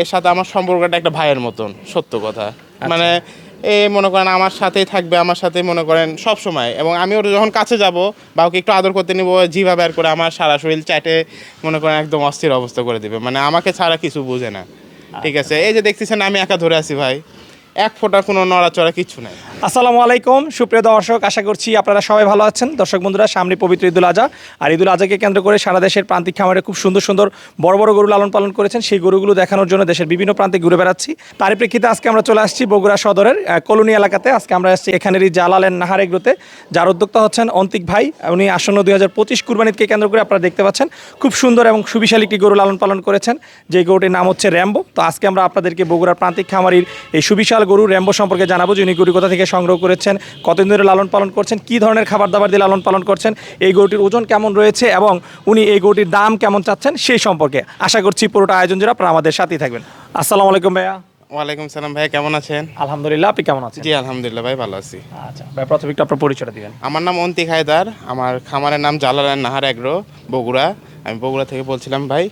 এর সাথে আমার সম্পর্কটা একটা ভাইয়ের মতন সত্য কথা। মানে এ মনে করেন আমার সাথেই থাকবে আমার সাথে মনে করেন সব সময়। এবং আমি ওর যখন কাছে যাব বা ওকে একটু আদর করতে নিব জিভা বের করে আমার সারা শরীর চ্যাটে মনে করেন একদম অস্থির অবস্থা করে দিবে। মানে আমাকে ছাড়া কিছু বোঝে না। ঠিক আছে? এই যে দেখতেছেন আমি একা ধরে আছি ভাই। এক ফোঁটা কোনো নড়াচড়া কিছু নাই। আসসালামু আলাইকুম, সুপ্রিয় দর্শক, আশা করছি আপনারা সবাই ভালো আছেন। দর্শক বন্ধুরা, সামনে পবিত্র ঈদুল আজহা, আর ঈদুল আজহাকে কেন্দ্র করে সারা দেশের প্রান্তিক খামারে খুব সুন্দর সুন্দর বড় বড় গরু লালন পালন করেছেন। সেই গরুগুলো দেখানোর জন্য দেশের বিভিন্ন প্রান্তে ঘুরে বেড়াচ্ছি। তারই প্রেক্ষিতে আজকে আমরা চলে আসছি বগুড়া সদরের কলোনি এলাকাতে। আজকে আমরা আসছি এখানেরই জালালেন নাহার এগ্রোতে। যার উদ্যোক্তা হচ্ছেন অন্তিক ভাই। উনি আসন্ন দুই হাজার পঁচিশ কুরবানিদকে কেন্দ্র করে আপনারা দেখতে পাচ্ছেন। খুব সুন্দর এবং সুবিশাল একটি গরু লালন পালন করেছেন। যে গরুটির নাম হচ্ছে র্যাম্বো। তো আজকে আমরা আপনাদেরকে বগুড়ার প্রান্তিক খামারির এই সুবিশাল গরু র্যাম্বো সম্পর্কে জানাব যে উনি গরু কোথা থেকে সংগ্রহ করেছেন কতদিন ধরে লালন পালন করছেন কি ধরনের খাবার দাবার দিয়ে লালন পালন করছেন এই গরুটির ওজন কেমন রয়েছে এবং উনি এই গরুটির দাম কেমন চাচ্ছেন সেই সম্পর্কে আশা করছি পুরোটা আয়োজন জুড়ে আপনারা আমাদের সাথেই থাকবেন। আসসালামু আলাইকুম ভাইয়া। ওয়ালাইকুম সালাম ভাই কেমন আছেন? আলহামদুলিল্লাহ আপনি কেমন আছেন? জি আলহামদুলিল্লাহ ভাই ভালো আছি। আচ্ছা ভাই প্রথমে একটু আপনার পরিচয়টা দিবেন। আমার নাম অন্তিক হায়দার আমার খামারের নাম জালালান নাহার এগ্রো বগুড়া। আমি বগুড়া থেকে বলছিলাম ভাই।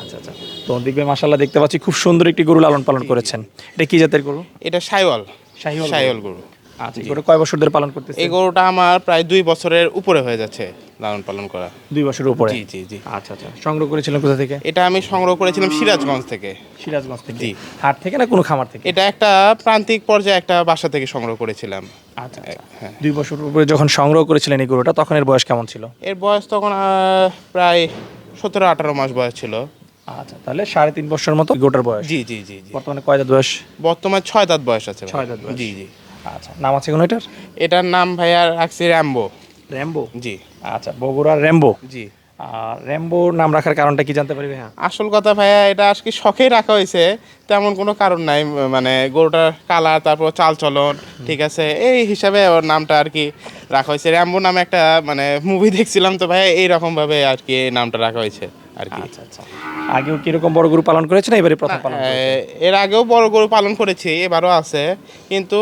আচ্ছা আচ্ছা। তো দেখবেন মাসাল্লাহ দেখতে পাচ্ছি খুব সুন্দর একটি গরু লালন পালন করেছেন। এটা কি জাতের গরু? এটা সাইওয়াল। শাহিওয়াল সাইওয়াল গরু। আচ্ছা গরু কয় বছর ধরে পালন করতেছে? এই গরুটা আমার প্রায় দুই বছরের উপরে হয়ে যাচ্ছে লালন পালন করা। দুই বছরের উপরে? জি জি জি। আচ্ছা আচ্ছা। সংগ্রহ করেছিলেন কোথা থেকে? এটা আমি সংগ্রহ করেছিলাম সিরাজগঞ্জ থেকে। সিরাজগঞ্জ থেকে? জি। হাট থেকে না কোনো খামার থেকে? এটা একটা প্রান্তিক পর্যায়ে একটা বাসা থেকে সংগ্রহ করেছিলাম। আচ্ছা আচ্ছা। হ্যাঁ। দুই বছর উপরে যখন সংগ্রহ করেছিলেন এই গরুটা তখন এর বয়স কেমন ছিল? এর বয়স তখন প্রায় সতেরো আঠারো মাস বয়স ছিল। আচ্ছা তাহলে সাড়ে তিন বছর মতো গরুটার বয়স। জি জি জি জি। বর্তমানে কয় দাঁত বয়স? বর্তমানে ছয় দাঁত বয়স আছে ছয় দাঁত বয়স। জি জি। আচ্ছা নাম আছে কোনো এটার? এটার নাম ভাইয়া রাখছি র্যাম্বো। র্যাম্বো? জি। আচ্ছা বগুড়ার র্যাম্বো? জি। আর র্যাম্বো নাম রাখার কারণটা কি জানতে পারি হ্যাঁ? আসল কথা ভাইয়া এটা আজকে শখেই রাখা হয়েছে? তেমন কোনো কারণ নাই মানে গরুটার কালার তারপর চাল চলন ঠিক আছে? এই হিসাবে ওর নামটা আর কি রাখা হয়েছে। র্যাম্বো নামে একটা মানে মুভি দেখছিলাম তো ভাইয়া এইরকম ভাবে আর কি নামটা রাখা হয়েছে। আর কি। আচ্ছা আচ্ছা। আগেও কীরকম বড় গরু পালন করেছেন এবারে প্রথম পালন এর আগেও বড় গরু পালন করেছি এবারও আছে কিন্তু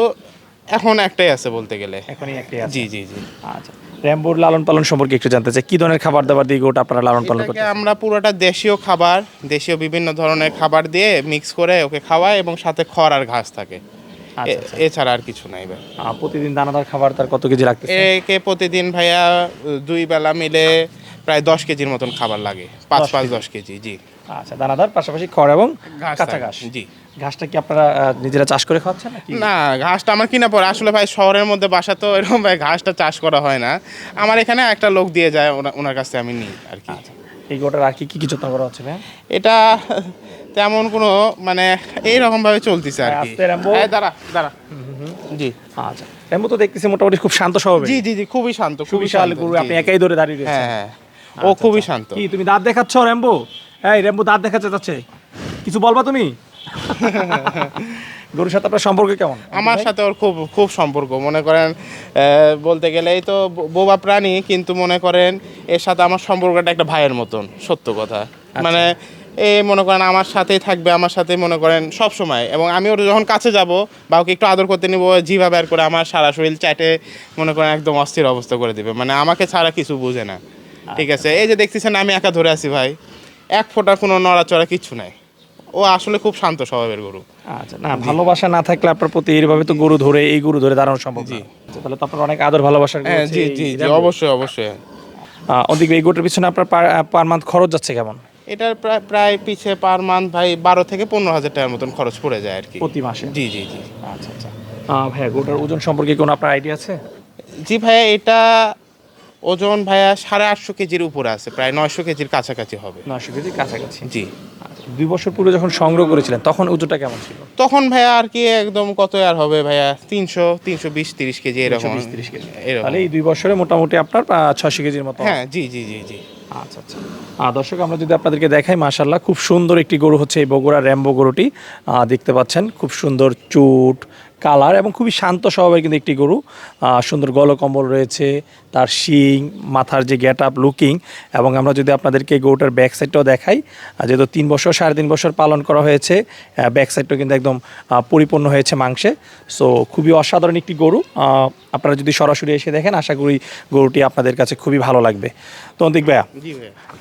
এখন একটাই আছে বলতে গেলে। এখনই একটি আছে? জি জি জি। আচ্ছা। র্যাম্বোর লালন পালন সম্পর্কে একটু জানতে চাই কি ধরনের খাবার দাবার দিয়ে গোটা আপনারা লালন পালন করতে আমরা পুরোটা দেশীয় খাবার দেশীয় বিভিন্ন ধরনের খাবার দিয়ে মিক্স করে ওকে খাওয়াই এবং সাথে খড় আর ঘাস থাকে। আচ্ছা, এছাড়া আর কিছু নাই ভাই। প্রতিদিন দানাদার খাবার তার কত কেজি লাগতেছে? একে প্রতিদিন ভাইয়া দুই বেলা মিলে প্রায় দশ কেজির মতন খাবার লাগে। পাঁচ পাঁচ দশ কেজি জি। আচ্ছা দানাদার পাশাপাশি খড় এবং কাঁচা ঘাস। জি। ঘাসটা কি আপনারা নিজেরা চাষ করে খাওয়াচ্ছেন না ঘাসটা আমার কিনা পড়ে। আসলে ভাই শহরের মধ্যে বাসা তো এরকম ভাই ঘাসটা চাষ করা হয় না। আমার এখানে একটা লোক দিয়ে যায় ওনার কাছে আমি নিই আর কি। এই গোটার আর কি কি কি যত্ন করা হচ্ছে ভাই এটা তেমন কোনো মানে এইরকম ভাবে চলতেছে আর কি। দাঁড়া দাঁড়া। জি। আচ্ছা র্যাম্বো তো দেখতেছি মোটামুটি খুব শান্ত স্বভাবের জি জি জি খুবই শান্ত খুবই শান্ত গরু আপনি একাই ধরে দাঁড়িয়ে হ্যাঁ হ্যাঁ। ও খুবই শান্ত। কি তুমি দাঁত দেখাচ্ছ র্যাম্বো? এই র্যাম্বো দাঁত দেখাচ্ছে যাচ্ছে। কিছু বলবা তুমি? গরুর সাথে আপনার সম্পর্ক কেমন? আমার সাথে ওর খুব খুব সম্পর্ক। মনে করেন বলতে গেলে এই তো বোবা প্রাণী কিন্তু মনে করেন এর সাথে আমার সম্পর্কটা একটা ভাইয়ের মতন সত্য কথা। মানে এ মনে করেন আমার সাথেই থাকবে আমার সাথে মনে করেন সব সময় এবং আমি ওর যখন কাছে যাব বা ওকে একটু আদর করতে নিব জিভা বের করে আমার সারা শরীর চ্যাটে মনে করেন একদম অস্থির অবস্থা করে দিবে। মানে আমাকে ছাড়া কিছু বুঝে না। ঠিক আছে এই যে দেখতেছেন আমি একা ধরে আছি ভাই। এক ফোঁটা কোনো নড়াচড়া কিচ্ছু নাই। ও আসলে খুব শান্ত স্বভাবের গরু। আচ্ছা না ভালোবাসা না থাকলে আপনার প্রতি এইভাবে তো গরু ধরে এই গরু ধরে দাঁড়ানো সম্ভব জি। তাহলে তো আপনার অনেক আদর ভালোবাসার হ্যাঁ জি জি জি অবশ্যই অবশ্যই। ওদিকে এই গরুটার পিছনে আপনার পার মান্থ খরচ যাচ্ছে কেমন? এটার প্রায় প্রায় পিছে পার মান্থ ভাই বারো থেকে পনেরো হাজার টাকার মতন খরচ পড়ে যায় আর কি। প্রতি মাসে? জি জি জি। আচ্ছা আচ্ছা। ভাইয়া গরুটার ওজন সম্পর্কে কোনো আপনার আইডিয়া আছে? জি ভাইয়া এটা ওজন ভাইয়া সাড়ে আটশো কেজির উপরে আছে প্রায় নয়শো কেজির কাছাকাছি হবে। নয়শো কেজির কাছাকাছি। জি। আচ্ছা, দুই বছর পূর্বে যখন সংগ্রহ করেছিলেন তখন ওজনটা কেমন ছিল? তখন ভাইয়া আর কি একদম কত আর হবে ভাইয়া? তিনশো তিনশো বিশ তিরিশ কেজি এরকম। 20, 30 কেজি। তাহলে এই দুই বছরে মোটামুটি আপনার ছশো কেজির মতো হ্যাঁ জি জি জি জি। আচ্ছা আচ্ছা। দর্শক আমরা যদি আপনাদেরকে দেখাই মাশাল্লাহ খুব সুন্দর একটি গরু হচ্ছে এই বগুড়া র্যাম্বো গরুটি। দেখতে পাচ্ছেন খুব সুন্দর চুট কালার এবং খুবই শান্ত স্বভাবের কিন্তু একটি গরু। সুন্দর গলকম্বল রয়েছে তার শিং মাথার যে গেট আপ লুকিং এবং আমরা যদি আপনাদেরকে গরুটার ব্যাক সাইডটাও দেখাই যেহেতু তিন বছর সাড়ে তিন বছর পালন করা হয়েছে ব্যাক সাইডটাও কিন্তু একদম পরিপূর্ণ হয়েছে মাংসে। সো খুবই অসাধারণ একটি গরু। আপনারা যদি সরাসরি এসে দেখেন আশা করি গরুটি আপনাদের কাছে খুবই ভালো লাগবে। তো অন্তিক ভাইয়া।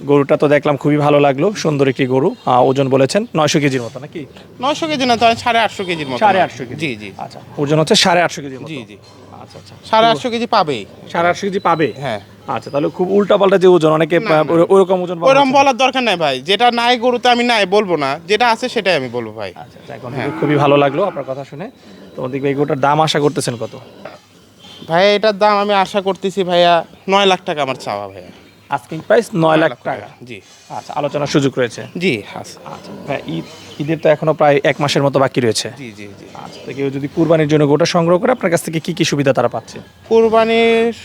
গরুটা তো দেখলাম খুবই ভালো লাগল সুন্দর একটি গরু। ওজন বলেছেন নয়শো কেজির মতো নাকি? নয়শো কেজি না তো সাড়ে আটশো কেজির মতো। সাড়ে আটশো কেজি। জি জি। আচ্ছা। ওজন হচ্ছে সাড়ে আটশো মতো। জি জি। আচ্ছা আচ্ছা। সাড়ে আটশো কেজি পাবেই সাড়ে আটশো কেজি পাবে? হ্যাঁ। আচ্ছা তাহলে খুব উল্টা পাল্টা যে ওজন অনেকে ওরকম ওজন ওরকম বলার দরকার নাই ভাই। যেটা নাই গরুতে আমি নাই বলব না। যেটা আছে সেটাই আমি বলব ভাই। আচ্ছা আচ্ছা, খুবই ভালো লাগল আপনার কথা শুনে। তো দেখবে এই গরুটার দাম আশা করতেছেন কত? ভাইয়া এটার দাম আমি আশা করতেছি ভাইয়া নয় লাখ টাকা আমার চাওয়া ভাইয়া। আস্কিং প্রাইস নয় লাখ টাকা। জি। আচ্ছা আলোচনার সুযোগ রয়েছে। জি। আচ্ছা ভাই, ঈদ ঈদের তো এখনও প্রায় এক মাসের মতো বাকি রয়েছে। জি জি জি। আচ্ছা কেউ যদি কুরবানির জন্য গোটা সংগ্রহ করে আপনার কাছ থেকে কি কি সুবিধা তারা পাচ্ছে? কুরবানির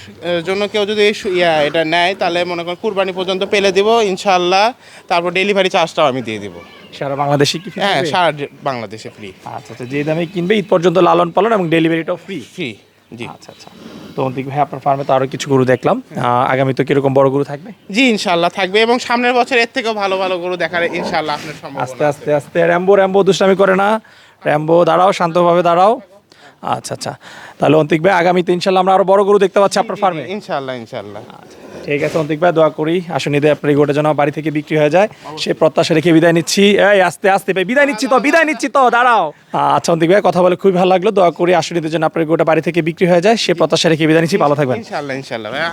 জন্য কেউ যদি এই ইয়া এটা নেয় তাহলে মনে করেন কুরবানি পর্যন্ত পেলে দিব ইনশাআল্লাহ। তারপর ডেলিভারি চার্জটাও আমি দিয়ে দিব। সারা বাংলাদেশে কি হ্যাঁ সারা বাংলাদেশে ফ্রি আচ্ছা আচ্ছা যে দামে কিনবে ঈদ পর্যন্ত লালন পালন এবং ডেলিভারিটাও ফ্রি ফ্রি জি। আচ্ছা আচ্ছা। তো অন্তিক ভাই আপনার ফার্মে তো আরও কিছু গরু দেখলাম। আগামী তো কীরকম বড় গরু থাকবে? জি ইনশাল্লাহ থাকবে এবং সামনের বছর এর থেকেও ভালো ভালো গরু দেখার ইনশাল্লাহ আপনার আস্তে আস্তে আস্তে র্যাম্বো র্যাম্বো দুষ্টামি করে না। র্যাম্বো দাঁড়াও শান্তভাবে দাঁড়াও। আচ্ছা আচ্ছা। তাহলে অন্তিক ভাই আগামীতে ইনশাল্লাহ আমরা আরও বড় গরু দেখতে পাচ্ছি আপনার ফার্মে ইনশাল্লাহ ইনশাআল্লাহ ঠিক আছে, অন্তিক ভাই, দোয়া করি। আসুন, ঈদে আপনার গোটা যেন বাড়ি থেকে বিক্রি হয়ে যায়। সে প্রত্যাশা রেখে বিদায় নিচ্ছি। এই, আস্তে আস্তে ভাই, বিদায় নিচ্ছি তো, বিদায় নিচ্ছি তো, দাঁড়াও। আচ্ছা অন্তিক ভাই, কথা বলে খুবই ভালো লাগল। দোয়া করি আসুন, ঈদের জন্য আপনার গোটা বাড়ি থেকে বিক্রি হয়ে যায়। সে প্রত্যাশা রেখে বিদায় নিচ্ছি, ভালো থাকবেন। ইনশাআল্লাহ ভাইয়া।